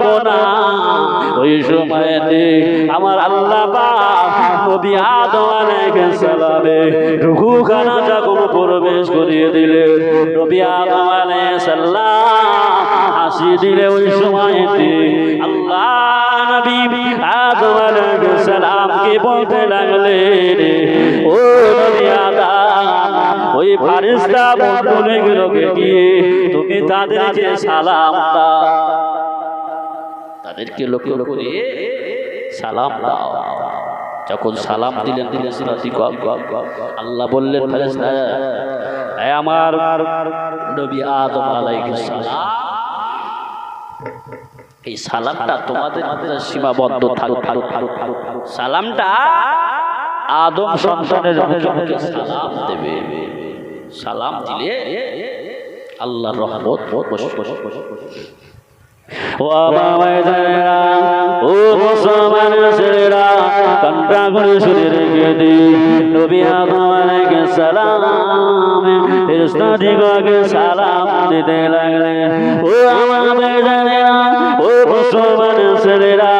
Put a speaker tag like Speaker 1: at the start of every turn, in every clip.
Speaker 1: পারব না। ওই সময়তে আমার আল্লাহ নবী প্রবেশ করিয়ে হাসি দিলে ওই সময়তে আল্লাহ বলতে লাগলেন, ও ওই গিয়ে তুমি তাদেরকে সালাম দাও। তাদেরকে লক্ষ্য করে সালাম দাও। যখন সালাম দিলেন আল্লাহ বললেন আমার নবী আদম এই সালামটা তোমাদের সীমাবদ্ধ থাকবে। সালামটা আদম সন্তানের সালাম দেবে। সালাম দিলে আল্লাহর রহমত ও আমার ভাইজানেরা, ও মুসলমান ছেলেরা, কানটা করে শুনে রেখে। ও আমার ভাইজানেরা, ও মুসলমান ছেলেরা,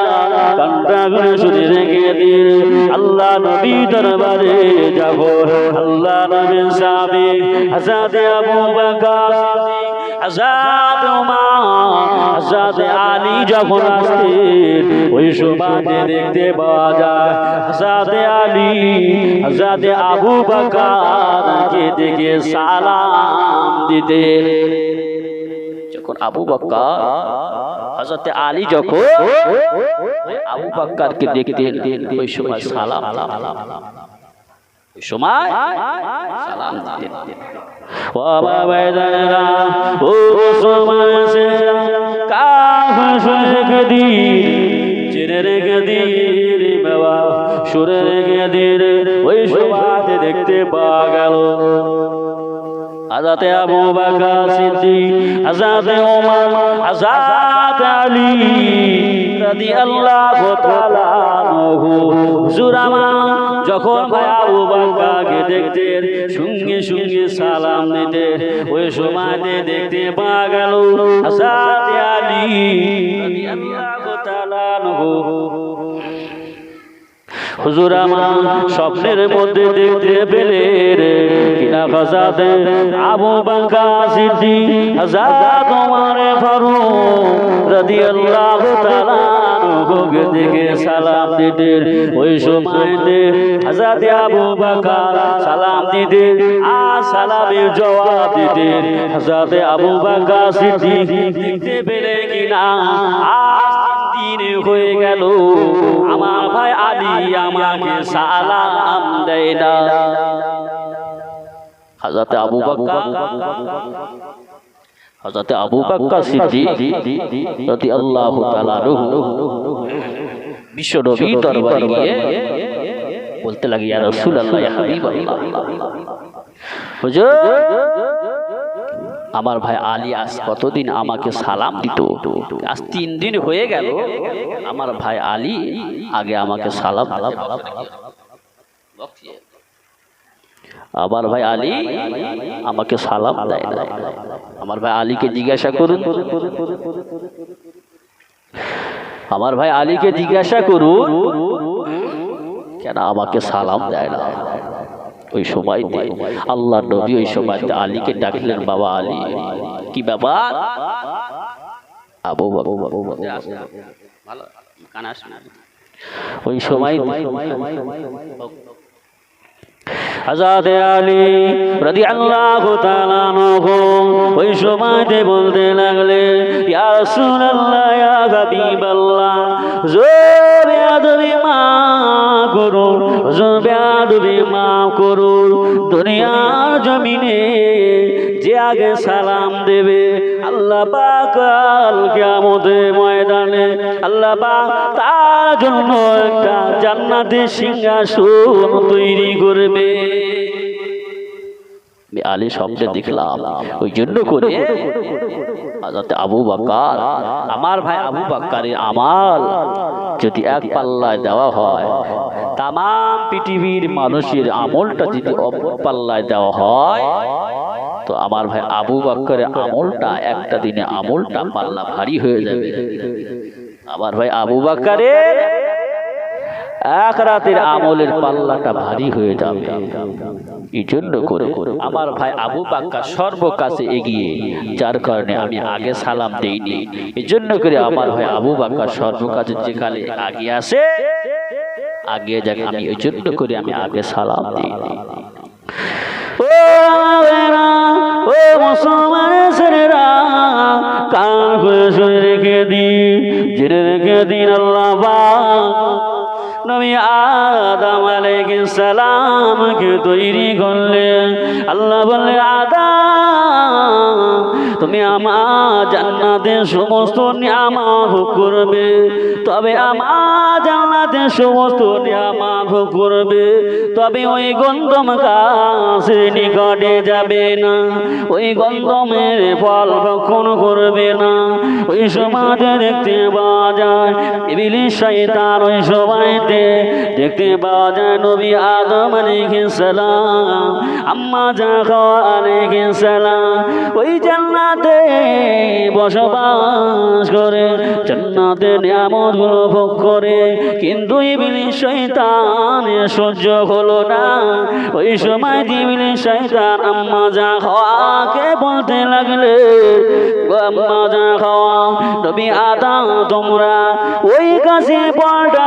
Speaker 1: কানটা করে শুনে রেখে দিন আল্লাহ নবী দরবারে যাব আল্লাহ নবী সাহাবী হযরত আবু বকর আজাদ আজাদ আলী যখন আসতেন ওই সমাজে দেখতে পাওয়া যায়, আজাদ আলী, আজাদ আবু বকর কে দেখে সালাম যখন আবু হযরত আলী যখন আবু বকরকে দেখতেন ওই সময় সালাম সময় সালাম দিতেন। ও বাবা জানেরা ও সময় সে কাহ রেখে দি রে বাবা ওই দেখতে পাওয়া গেল। আজাতে আবু বকর সিদ্দিক আজাতে ওমর আজাতে আলী রাদিয়াল্লাহু তাআলা আনহু। হুজুর আমার যখন ভাই আবু বকরকে দেখতেন সঙ্গে সঙ্গে সালাম দিতে, ওই সময়তে দেখতে পাওয়া গেল আজাতে আলী রাদিয়াল্লাহু তাআলা আনহু। হুজুর আমার স্বপ্নের মধ্যে দেখতে পেলে রে। কিনা ফাসাদে আবু বাঙ্কা সিদ্ধি আজাদ তোমার ফারুক রাদিয়াল্লাহু তাআলা আনহুকে দেখে সালাম দিতে। ওই সময়তে আজাদ আবু বাকর সালাম দিতে, আ সালামের জবাব দিতে। আজাদ আবু বাকর সিদ্ধি দেখতে পেলে কিনা? আজ দিন হয়ে গেল আমার ভাই আলী আমাকে সালাম দেয় না হাজাতে আবু বাক্কা হাজাতে আবু বাক্কা সিদ্দিক রাদি আল্লাহ তাআলা বিশ্ব নবী দরবারে গিয়ে বলতে লাগে ইয়া রাসূলুল্লাহ ইয়া হাবিবাল্লাহ হুজুর আমার ভাই আলী আজ কতদিন আমাকে সালাম দিত? আজ তিন দিন হয়ে গেল, আমার ভাই আলী আগে আমাকে সালাম আমার ভাই আলী আমাকে সালাম দেয় আমার ভাই আলীকে জিজ্ঞাসা করুন। আমার ভাই আলীকে জিজ্ঞাসা করুন, কেন আমাকে সালাম দেয় না? ওই সময়তে আল্লাহ নবী ওই সময়তে আলীকে ডাকলেন, বাবা আলী, কি ব্যাপার? আবু বাবু বাবু ওই সময় বলতে লাগলে জোরে মা করুন জোরে আদরে মা করুন। দুনিয়ার জমিনে যে আগে সালাম দেবে, আল্লাহ পাক কাল কিয়ামতের ময়দানে, আল্লাহ পাক তার জন্য একটা জান্নাতের সিংহাসন তৈরি করবে। আলী স্বপ্নে দেখলাম, ওই জন্য করে আবু বাক্কার আমার ভাই আবু বাক্কারের আমাল যদি এক পাল্লায় দেওয়া হয় তাম পৃথিবীর মানুষের আমলটা যদি পাল্লায় দেওয়া হয়, তো আমার ভাই আবু বাক্কারের আমলটা একটা দিনে আমলটা পাল্লা ভারী হয়ে যাবে। আমার ভাই আবু বাক্কারের এক রাতের আমলের পাল্লাটা ভারী হয়ে যাবে। এই জন্য করে আমার ভাই আবু বাক্কা সর্বকাছে এগিয়ে, যার কারণে আমি আগে সালাম দেইনি। এই জন্য করে আমার ভাই আবু বাক্কা সর্বকাছে যেখানে আগে আসে আগে যাক আমি ওই জন্য করে আমি আগে সালাম দিই। ও ও মুসলমান ছেলেরা কান করে শুনে রেখে দিন জেনে রেখে দিন আল্লাহ নবী আদম সালামকে তৈরি করলেন আল্লাহ বলে আদম, তুমি আমার জান্নাতে সমস্ত নিয়ামত ভোগ করবে। তবে আমার জান্নাতে সমস্ত নিয়ামত ভোগ করবে। তবে ওই গন্ধম কাছে নিকটে যাবে না। ওই গন্ধমের ফল ভক্ষণ করবে না। ওই সমাজে দেখতে পাওয়া যায়, ইবলিশ শয়তান ওই সময়তে দেখতে পাওয়া নবী আদম সালাম, আম্মা জাহা সালাম ওই জান্নাতে বসবাস করে, জান্নাতে নিয়ামতগুলো ভোগ করে, কিন্তু ইবলিশ শয়তান সহ্য হলো না। ওই সময় ইবলিশ শয়তান আম্মা যা জাহাকে বলতে লাগলে "গো আম্মা জাহা নবী আদম, তোমরা ওই কাছে পাল্টা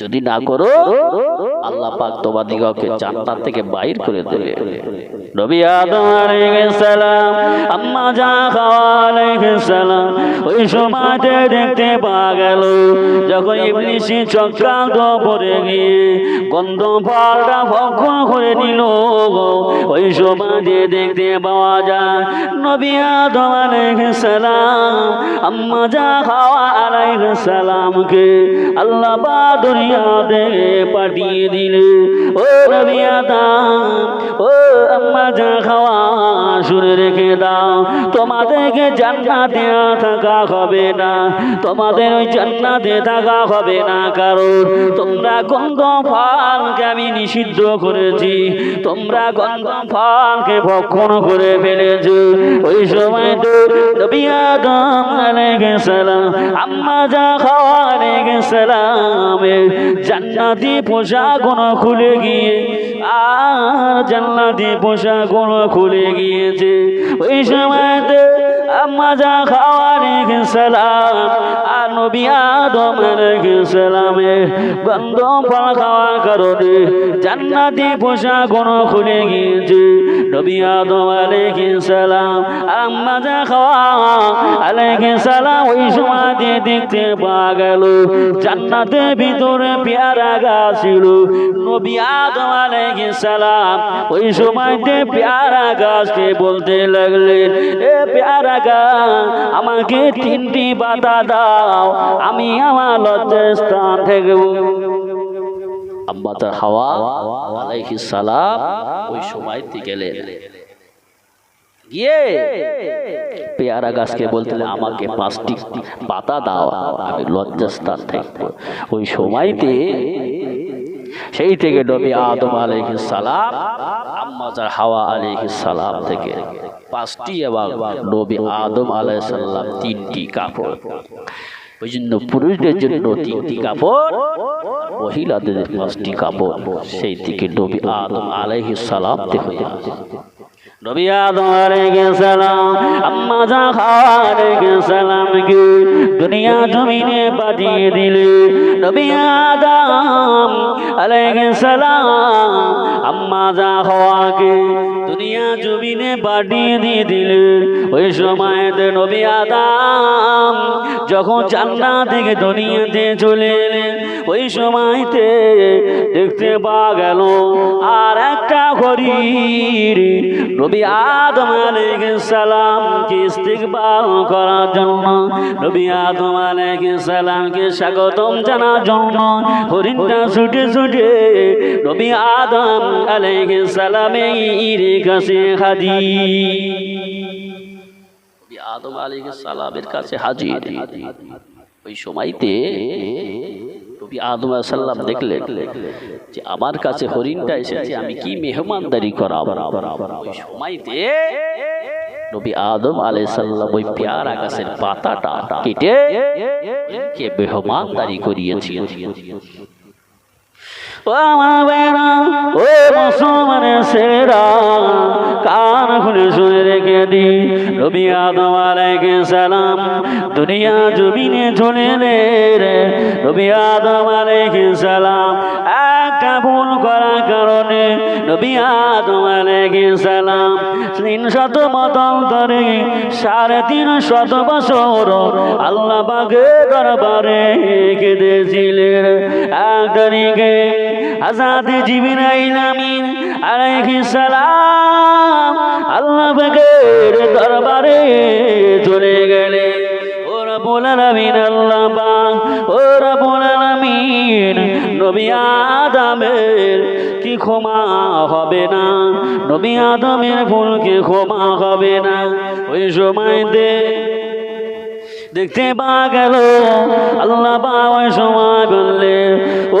Speaker 1: যদি না করো, আল্লাহ পাক তোমাদিগকে জান্নাত থেকে বাইর করে দেবে। নবী আদম আলাইহিস সালাম, আম্মা জাহা আলাইহিস সালাম, ওই সময়তে দেখতে পাওয়া গেল, যখন ইবলিশি চক্রান্ত করে গিয়ে গন্ধ ফলটা ভক্ষণ করে নিল ওই সময়তে দেখতে পাওয়া যায়, নবী আদম আলাইহিস সালাম, আম্মা জাহা আলাইহিস সালামকে আল্লাহ বা দুনিয়াতে পাঠিয়ে দিলে। ও নবী ও আম্মা যা খাওয়া শুনে রেখে দাও। তোমাদেরকে জান্নাতে থাকা হবে না। তোমাদের ওই জান্নাতে থাকা হবে না, কারণ তোমরা গন্ধ ফলকে আমি নিষিদ্ধ করেছি। তোমরা গন্ধ ফলকে ভক্ষণ করে ফেলেছো। ওই সময় তো নবী আদম আলাইহিস আম্মা যা খাওয়া আলাইহিস সালামের জান্নাতি পোশাকগুলো খুলে গিয়ে আর জান্নাতি পোশাকগুলো খুলে গিয়েছে। ওই সময়তে আম্মা যা খাওয়া রেখে সালাম আর নবী আদম রেখে সালামে গন্ধ ফল খাওয়ার কারণে জান্নাতি পোশাকগুলো খুলে গিয়েছে। নবী আদম আলাইহিস সালাম আম্মা যা খাওয়া আলাইহিস সালাম ওই সময়তে দেখতে পাওয়া গেল, জান্নাতের ভিতরে পেয়ারা গাছ ছিল। নবী আদম আলাইহিস সালাম ওই সময়তে পেয়ারা গাছকে বলতে লাগলেন, এ পেয়ারা গাছ, আমাকে তিনটি বাতা দাও, আমি আমার লজ্জার স্থান থেকে আম্মা তার হাওয়া আলাইহিস সালাম ওই সময়তে গেলেন গিয়ে পেয়ারা গাছকে বলতে আমাকে পাঁচটি পাতা দাও, আমি লজ্জাস্থান থাকব। ওই সময়তে সেই থেকে নবী আদম আলাইহিস সালাম আম্মাজার হাওয়া আলাইহিস সালাম থেকে পাঁচটি এবং নবী আদম আলাইহিস সালাম তিনটি কাপড়। ওই জন্য পুরুষদের জন্য তিনটি কাপড়, মহিলাদের পাঁচটি কাপড়। সেই থেকে নবী আদম আলাইহিস সালাম থেকে। নবী আদম আলাইহিস সালাম, আম্মা জাহা আলাইহিস সালাম কে দুনিয়া জমিনে পাঠিয়ে দিলে নবী আদম আলাইহিস সালাম আম্মা জাহাকে দুনিয়া জমিনে পাঠিয়ে দিয়ে দিলে। ওই সময়তে নবী আদম যখন জান্নাত থেকে দুনিয়াতে চলে এলেন, ওই সময়তে দেখতে পাওয়া গেল, আর একটা ঘড়ির নবী আদম সালামকে ইস্তিকবাল করার জন্য, নবী আদম সালামকে স্বাগতম জানার জন্য হরিণটা ছুটে ছুটে নবী আদম আলাইহিস সালামের কাছে হাজির। নবী আদম আলাইহিস সালামের কাছে হাজির ওই সময়তে নবী আদম আলাইহিস সালাম দেখলেন যে আমার কাছে হরিণটা এসেছে, আমি কি মেহমানদারি করাবো? ওই সময়তে নবী আদম আলাইহিস সালাম ওই পেয়ারা গাছের পাতাটা কেটে কে মেহমানদারি করিয়েছিলেন। ও মুসলমানের ছেলেরা, কান খুলে শুনে রেখে দি রবি আদম আলাইহিস সালাম দুনিয়া জমিনে চলে রে রবি আদম আলাইহিস সালাম একটা ভুল করার কারণে নবী আদম সালাম তিন শত মতান্তরে সাড়ে তিন শত বছর আল্লাহ পাকে দরবারে কেঁদেছিলেন। এক তারিখে আজাদ জিবিরাইল আমিন আলাইহিস সালাম আল্লাহ পাকের দরবারে চলে গেলে ও রব্বুল আলামিন, আল্লাহ পাক, ও রব্বুল আলামিন নবী আদামের কি ক্ষমা হবে না? নবী আদমের ভুলকে ক্ষমা হবে না? ওই সময় দে দেখতে পা গেল, আল্লাহ বা ওই সময় বললে ও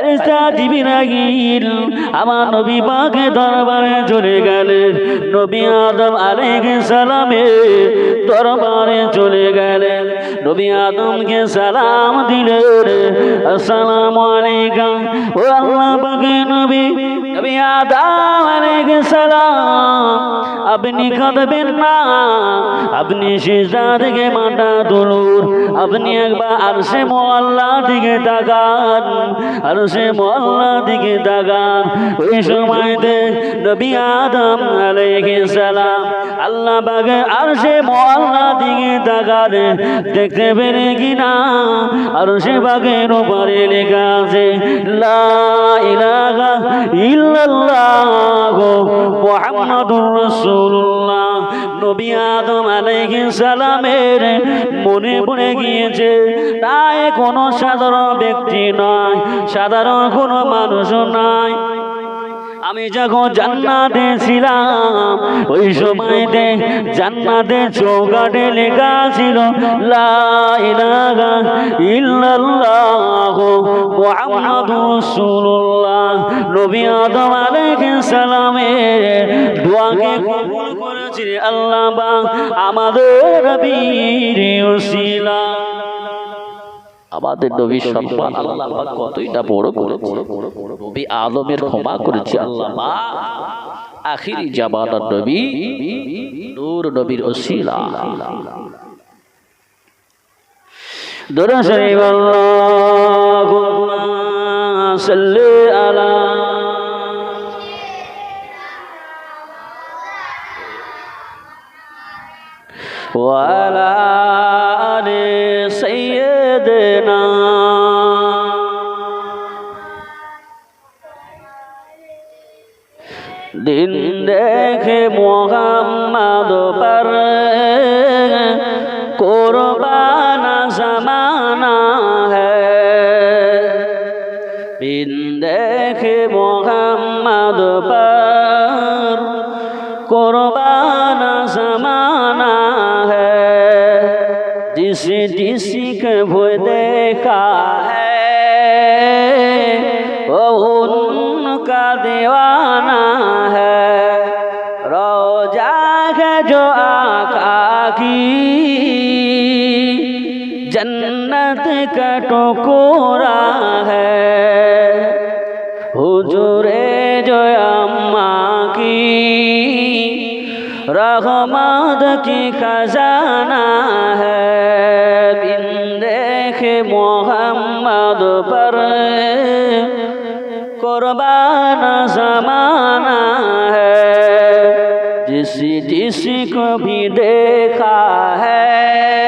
Speaker 1: ফেরেশতা জিবরাইল আমার নবী পাকে দরবারে চলে গেলেন নবী আদম আলাইহিস সালামে দরবারে চলে গেলেন নবী আদমকে সালাম দিলেন আসসালামু আলাইকুম। ও আল্লাহ পাকে নবী নবী আদম আলাইহিস সালাম, আপনি কাঁদবেন না, আপনি সিজদা থেকে মাথা তুলুন, আপনি একবার আরশে মোয়াল্লা দিকে তাকান। আরশে মোয়াল্লা দিকে তাকান। ওই সময়তে নবী আদম আলাইহিস সালাম আল্লাহ বাগে সে মোয়াল্লা দিকে তাকান দেখতে পেরে কিনা? সে বাগের উপরে লেখা আছে, লা ইলাহা ইল্লাল্লাহ মুহাম্মাদুর রাসূলুল্লাহ। নবী আদম সালামের মনে পড়ে গিয়েছে, তাই কোনো সাধারণ ব্যক্তি নয়, সাধারণ কোনো মানুষও নয়। আমি যখন জান্নাতে ছিলাম, ওই সময়তে জান্নাতে চৌকাটে লেখা ছিল নবী আদম আলাইহিস সালামের দোয়াকে কবুল করেছিলেন আল্লাহ আমাদের নবীর আমাদের নবীর সম্মান আল্লাহ কতই না বড় করেছে। নবী আদমের ক্ষমা করেছে আল্লাহ আখিরি জামানার নবী নূর নবীর ওসিলা দরুদ শরীফ আল্লাহুম্মা সাল্লি আলা وعلى آل سيدنا দিন দেখে মোহাম্মদ পর जिसके वो देखा है उनका दीवाना है। रोजा है जो आका की, जन्नत का टुकड़ा है। हुजूरे जो अम्मा की, रहमत की खजाना है। मोहम्मद पर कुर्बान जमाना है जिस जिस को भी देखा है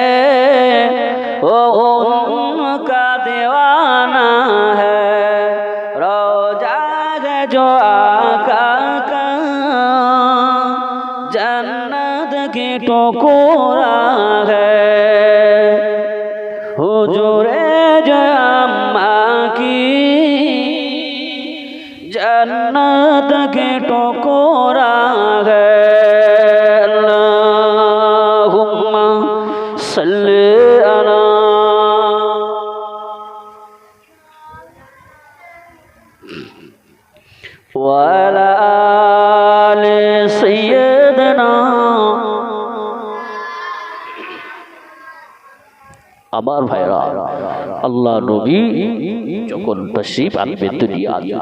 Speaker 1: وعلى آل سيدنا আমার ভাইরা আল্লাহ নবী যখন তশরিফ আনবেন দুনিয়াতে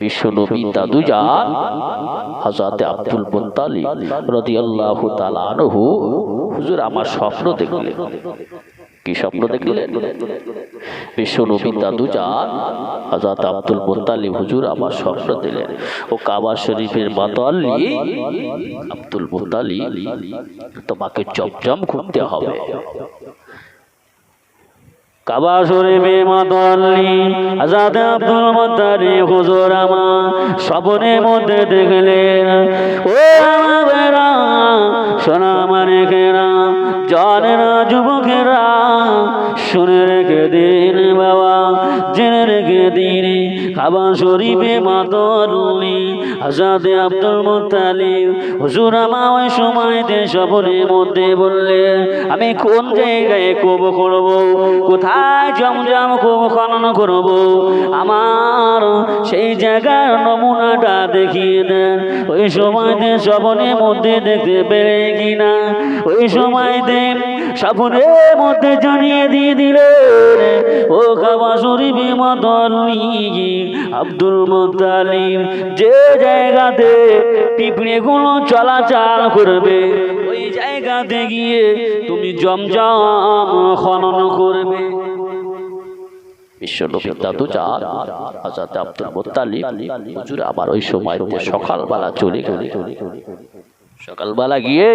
Speaker 1: বিশ্ব নবী দাদু যান হযরত আব্দুল মুত্তালিব রাদিয়াল্লাহু তাআলা আনহু হুজুর আমার স্বপ্ন দেখলেন কি স্বপ্ন দেখলেন? বিশ্ব নবী দাদু যান হযরত আব্দুল মুত্তালিব হুজুর আমার স্বপ্ন দিলেন। ও কাবা শরীফের মাতাল্লি আব্দুল মুত্তালিব তোমাকে জমজম করতে হবে। কাবা শরীফে মাতাল্লি আজাদ আব্দুল মুত্তালি হুজুর আমার স্বপ্নের মধ্যে দেখলেন। ও আমার সোনা মানে কেরা জানেরা যুবকেরা শুনে রেখে দিন বাবা, জেনে রেখে দিন কাবা শরীফে মাতাল্লি, আজাদে আব্দুল মুত্তালিব। হুজুর আমার ওই সময়তে স্বপ্নের মধ্যে বললে, আমি কোন জায়গায় কব করব? কোথায় জমজম কব খনন করব? আমার সেই জায়গার নমুনাটা দেখিয়ে দেন। ওই সময়তে স্বপ্নের মধ্যে দেখতে পেরে কিনা, ওই সময়তে স্বপ্নের মধ্যে জানিয়ে দিয়ে দিলেন, ও কাবা শরীফে মাতলি আব্দুল মুত্তালিব যে জায়গাতে পিঁপড়েগুলো চলাচল করবে, ওই জায়গাতে গিয়ে তুমি জমজম খনন করবে। বিশ্বনবী দাদু চাঁদ, হযরত আব্দুল মুত্তালিব হুজুর, আবার ওই সময়তে সকালবেলা চলে গেলে সকালবেলা গিয়ে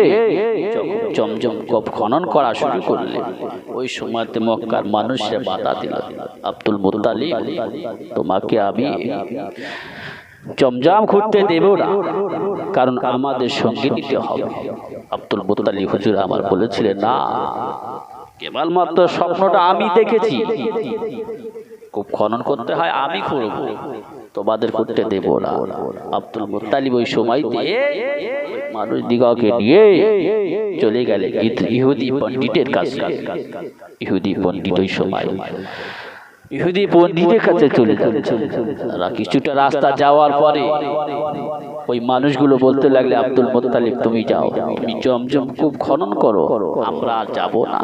Speaker 1: জমজম কপ খনন করা শুরু করলেন ওই সময়তে মক্কার মানুষে বাধা দিল। আব্দুল মুত্তালিব, তোমাকে আমি জমজম খুঁড়তে দেব না, কারণ আমাদের সঙ্গে নিতে হবে। আব্দুল মুত্তালিব হুজুর আমার বলেছিলেন, না, কেবলমাত্র স্বপ্নটা আমি দেখেছি। খুব খনন করতে হয়, আমি করব তোমাদের করতে দেব না। আব্দুল মুত্তালিব ওই সময়তে মানুষ দিগকে নিয়ে চলে গেলে ইহুদি পণ্ডিতের কাছে ইহুদি পণ্ডিত ওই সময়। ইহুদি পণ্ডিতের কাছে চলে যাচ্ছে তারা কিছুটা রাস্তা যাওয়ার পরে ওই মানুষগুলো বলতে লাগলে আব্দুল মোত্তালিব তুমি যাও। তুমি জমজম খুব খনন করো। আমরা আর যাব না।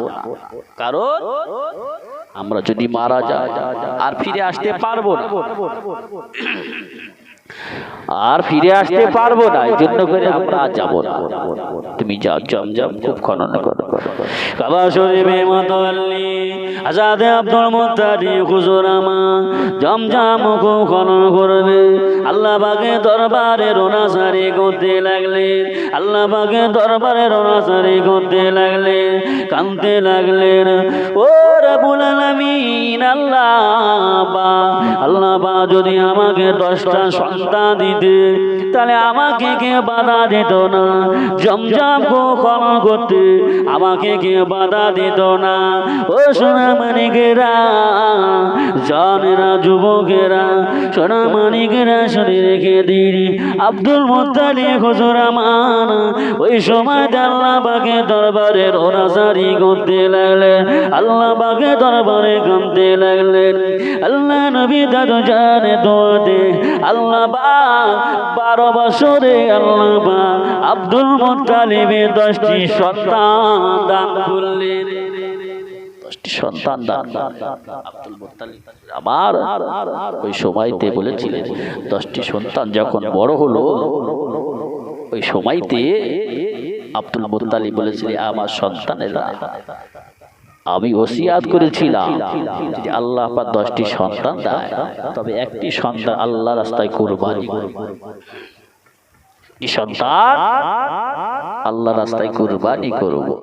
Speaker 1: কারণ আমরা যদি মারা যাই আর ফিরে আসতে পারব না। আর ফিরে আসতে পারব না এই জন্য করে আমরা যাব না। তুমি যাও জমজম খুব খনন করো। কাবা শরীফে আজাদে আব্দুল মুত্তারি হুজুর আমা জমজম খুব খনন করবে। আল্লাহ বাগে দরবারে রোনাসারি করতে লাগলেন। আল্লাহ বাগে দরবারে রোনাসারি করতে লাগলেন। কাঁদতে লাগলেন, ও রাবুল আলামিন আল্লাহ বা আল্লাহ বা যদি আমাকে দশটা সন্তান দিতে, তাহলে আমাকে কে বাধা দিত না? জমজম কো খনন করতে, আমাকে কে বাধা দিত না? ও সোনা মানিকেরা, জানেরা, যুবকেরা, সোনা মানিকেরা শুনে রেখে দিন। আব্দুল মুত্তালি হুজুর আমার ওই সময় আল্লাহ বাগে দরবারে রোনাসারি করতে লাগলেন আল্লাহ বাগে দরবারে কামতে লাগলেন আল্লাহ নবী দাদু জানে দোয়াতে আল্লাহ বা বারো বছরে আল্লাহ বা আব্দুল মুত্তালিবে দশটি সন্তান দান করলেন। দশটি সন্তান আব্দুল আমার ওই সময়তে বলেছিলেন, দশটি সন্তান যখন বড় হলো, ওই সময়তে আব্দুল মুত্তালিব বলেছিলেন, আমার সন্তানেরা আমি ওসিয়াত করেছিলাম। যে আল্লাহ পাক দশটি সন্তান তবে একটি সন্তান আল্লাহ রাস্তায় কুরবানি সন্তান আল্লাহ রাস্তায় কুরবানি করব।